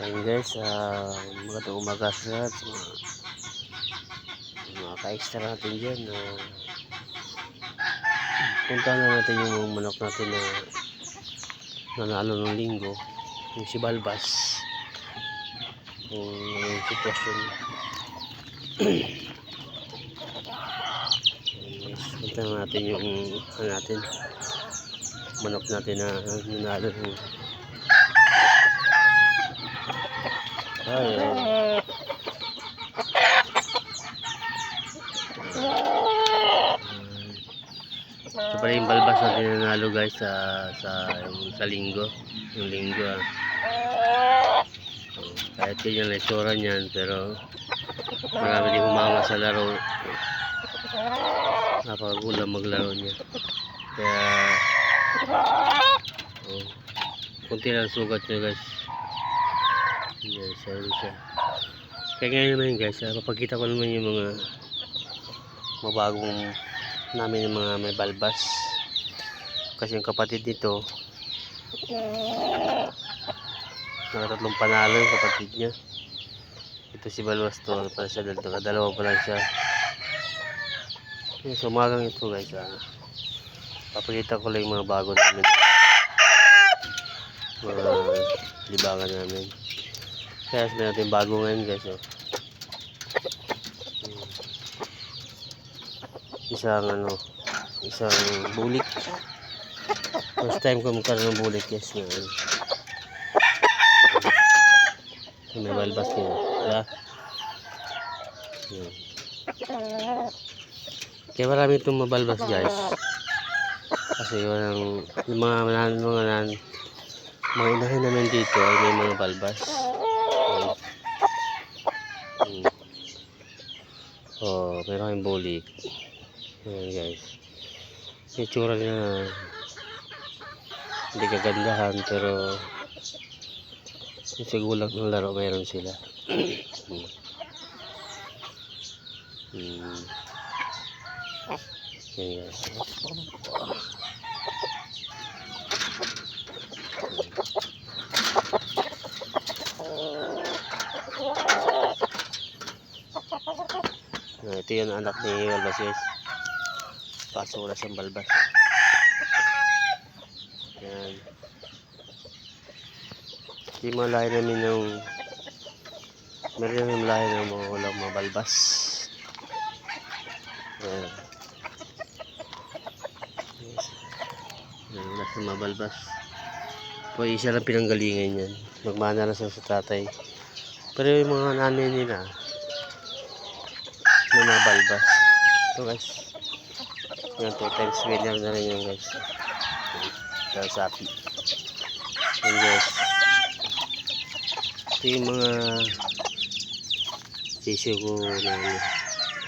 Ayun guys, uh, magandang umaga sa lahat. Mga, mga ka-extra natin dyan. Uh, punta na natin yung manok natin na nanalo ng linggo. Yung si Balbas. Ano yung sitwasyon. Punta na natin yung ano natin manok natin na nanalo ng Ay, ay. Ito pala yung balbas na tinanalo guys sa sa yung, sa linggo. Yung linggo ah. So, kahit ganyan na itsura niyan pero marami din humama sa laro. Napakagulang maglaro niya. Kaya oh, kunti lang sugat niya guys. Yan, rin siya. Kaya ngayon naman guys, ah, papakita ko naman yung mga mabagong namin yung mga may balbas. Kasi yung kapatid nito, nakatatlong panalo yung kapatid niya. Ito si Balbas to, ano pala siya, dalawa, pa lang siya. Yung sumagang ito guys, ah, papakita ko lang yung mga bago namin. Mga libangan namin. Kaya meron natin bago ngayon guys. Oh. Hmm. Isang ano, isang bulik. First time ko magkaroon ng bulik guys. Na, ano. May balbas niya. Diba? Hmm. Kaya marami itong mabalbas guys. Kasi walang, yung mga, mga, mga, mga inahin namin dito ay may mga balbas. Oh, meron kayong bulik. Ayan guys. Yung tsura niya hindi kagandahan pero yung sigulang ng laro meron sila. mm. Mm. Ayan guys. Ah, ito yung anak ni Balbas guys. Kaso wala siyang balbas. Yan. Mga lahi namin yung meron yung lahi ng mga walang mga balbas. Yan. Yan, siyang mga balbas. Po, isa lang pinanggalingan yan. Magmana na sa tatay. Pero yung mga nanay nila, may mga balbas. Ito guys. Yan, two times winner na rin yan guys. Ito sapi. Yan guys. Ito yung mga sisyo ko na ano,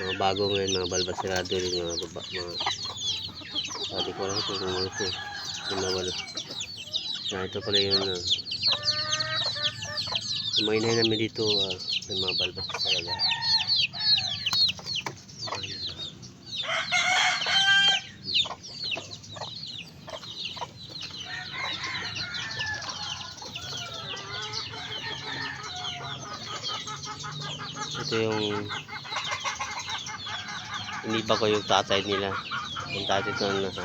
mga bago ngayon, mga balbasirado rin mga baba, mga hindi ko alam kung ano ito. Yung nawala. Na ito pala yung uh, yung mga inahin namin dito uh, mga balbas talaga. Ito yung iniba ko yung tatay nila. Yung tatay ito nasa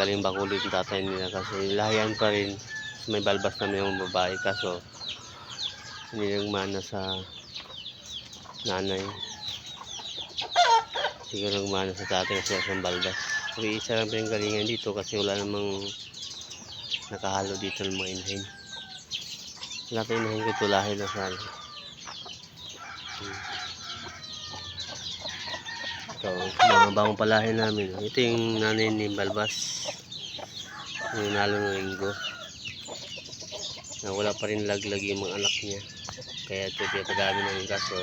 galing bakulit yung tatay nila. Kasi lahian pa rin. May balbas naman yung babae. Kaso hindi lang mana sa nanay. Siguro mana sa tatay kasi sa balbas. Pero isa lang pinanggalingan dito kasi wala namang nakahalo dito ng mga inahin. Lahat ng inahin ko tulahin na sana ito mga bagong palahin namin. Ito yung nanay ni Balbas. Yung nalo ng linggo. Na wala pa rin laglag yung mga anak niya. Kaya ito pinapadami namin. Kaso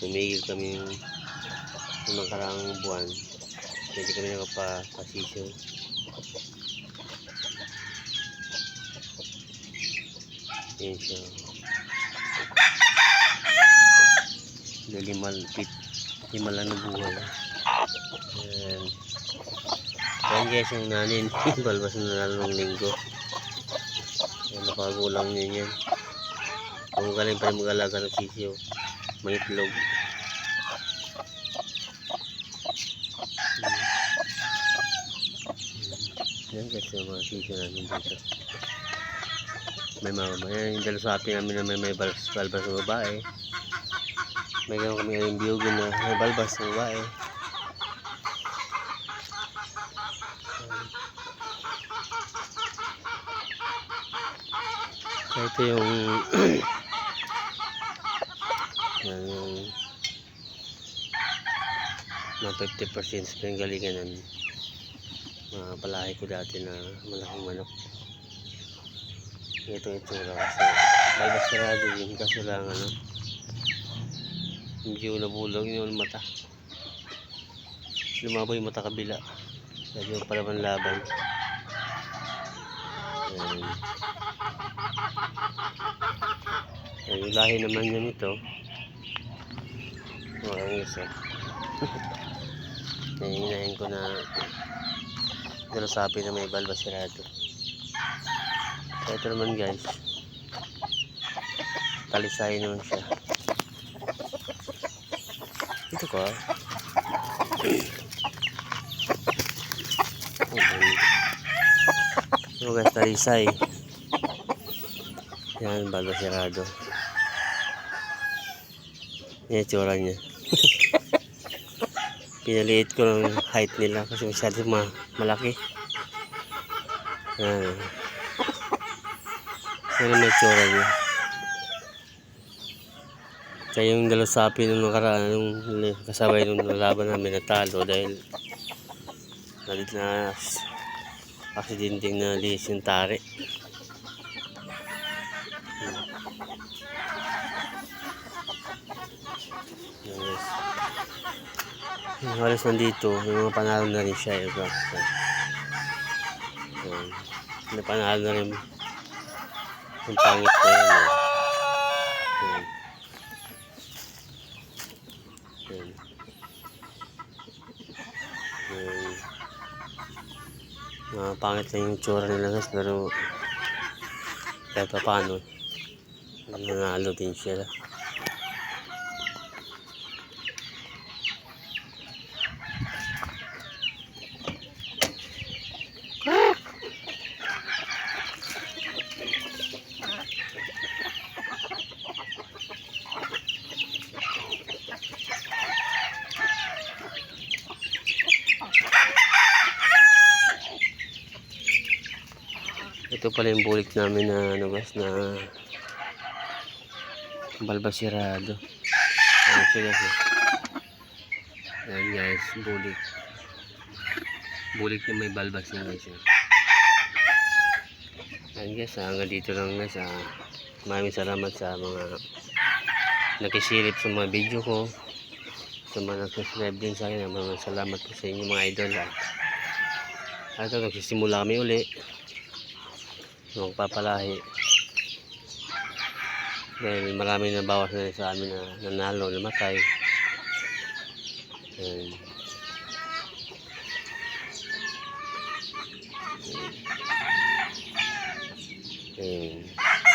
tumigil kami yung nakarang buwan. Hindi kami nakapasisyo. Yun siya lilimal pit himalan ng buhay Ayan. Ayan guys yung nanin balbas na nanalo ng linggo Ayan, Napakagulang niya yan. Kung galing pa rin mag-alaga ng sisiyo, may itlog. Yan guys, yung mga sisiyo namin dito. May mga, yan yung dalusapi namin na may, may balbas, balbas babae. May gano'n kami yung biyugin na may balbas ng babae. Ito yung yan yung mga 50% sa pinanggalingan ng mga palahi ko dati na malaking manok. Ito yung itsura kasi balbas sarado yun kaso lang ano medyo nabulog yung mata. Lumabo yung mata kabila. Medyo palaban laban. Ayan. Yung lahi naman yan ito. Mga isa. Yan, hinahin ko na sapi na may balbas sirado. Ito naman guys. Talisay naman siya. Ito ko. Ayan. Ito guys, talisay. Yan, balbas sirado. Yan tsura niya. Pinaliit ko ng height nila kasi masyado ma malaki. Yan. Yan ang may tsura niya. Kaya yung dalasapi nung nakaraan, nung kasabay nung nalaban namin natalo dahil nalit na aksidenteng na lis yung tari. Yung nandito, yung mga panalo na rin siya. Yung, yan. Yan. May panalo na rin yung pangit na yun. Eh. Yan. Yan. Yan. Mga pangit na yung tsura nila guys, pero kahit pa paano, nanalo din sila. Pala yung bulik namin na ano na balbasirado. Ayan siya guys. Ayan guys, bulik. Bulik na may balbas na guys. Ayan guys, ah, hanggang dito lang guys. ah. Maraming salamat sa mga nakisilip sa mga video ko. Sa mga nag-subscribe din sa akin. Maraming salamat po sa inyo mga idol. Ah. At ito, nagsisimula kami uli magpapalahi dahil marami na bawas na sa amin na nanalo, namatay Ayan. Ayan.